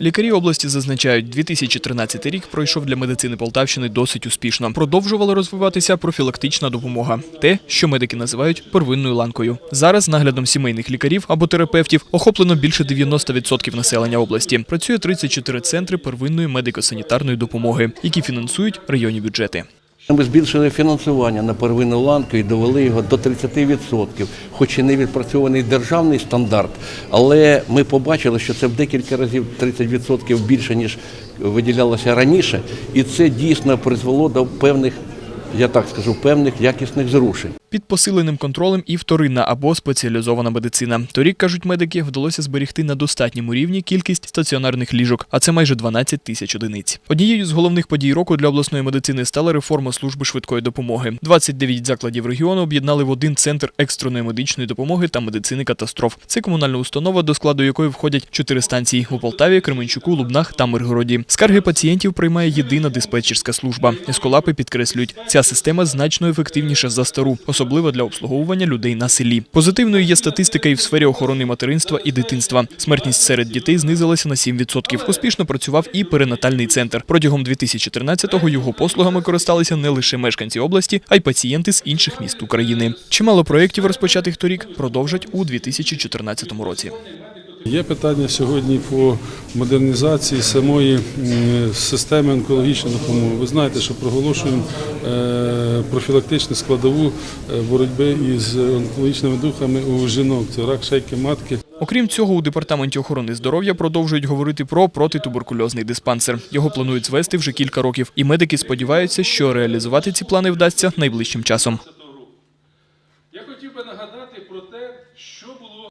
Лікарі області зазначають, 2013 рік пройшов для медицини Полтавщини досить успішно. Продовжувала розвиватися профілактична допомога, те, що медики називають первинною ланкою. Зараз наглядом сімейних лікарів або терапевтів охоплено більше 90% населення області. Працює 34 центри первинної медико-санітарної допомоги, які фінансують районні бюджети. Ми збільшили фінансування на первинну ланку і довели його до 30%, хоч і не відпрацьований державний стандарт, але ми побачили, що це в декілька разів 30% більше, ніж виділялося раніше, і це дійсно призвело до певних, я так скажу, певних якісних зрушень. Під посиленим контролем і вторинна або спеціалізована медицина. Торік, кажуть медики, вдалося зберегти на достатньому рівні кількість стаціонарних ліжок, а це майже 12 тисяч одиниць. Однією з головних подій року для обласної медицини стала реформа служби швидкої допомоги. 29 закладів регіону об'єднали в один центр екстреної медичної допомоги та медицини катастроф. Це комунальна установа, до складу якої входять чотири станції у Полтаві, Кременчуку, Лубнах та Миргороді. Скарги пацієнтів приймає єдина диспетчерська служба. Есколапи підкреслюють, ця система значно ефективніша за стару, особливо для обслуговування людей на селі. Позитивною є статистика і в сфері охорони материнства і дитинства. Смертність серед дітей знизилася на 7%. Успішно працював і перинатальний центр. Протягом 2013-го його послугами користалися не лише мешканці області, а й пацієнти з інших міст України. Чимало проєктів, розпочатих торік, продовжать у 2014 році. Є питання сьогодні по модернізації самої системи онкологічної допомоги. Ви знаєте, що проголошуємо е, профілактичну складову е, боротьби із онкологічними духами у жінок. Це рак шейки матки. Окрім цього, у департаменті охорони здоров'я продовжують говорити про протитуберкульозний диспансер. Його планують звести вже кілька років, і медики сподіваються, що реалізувати ці плани вдасться найближчим часом. Я хотів би нагадати про те, що було.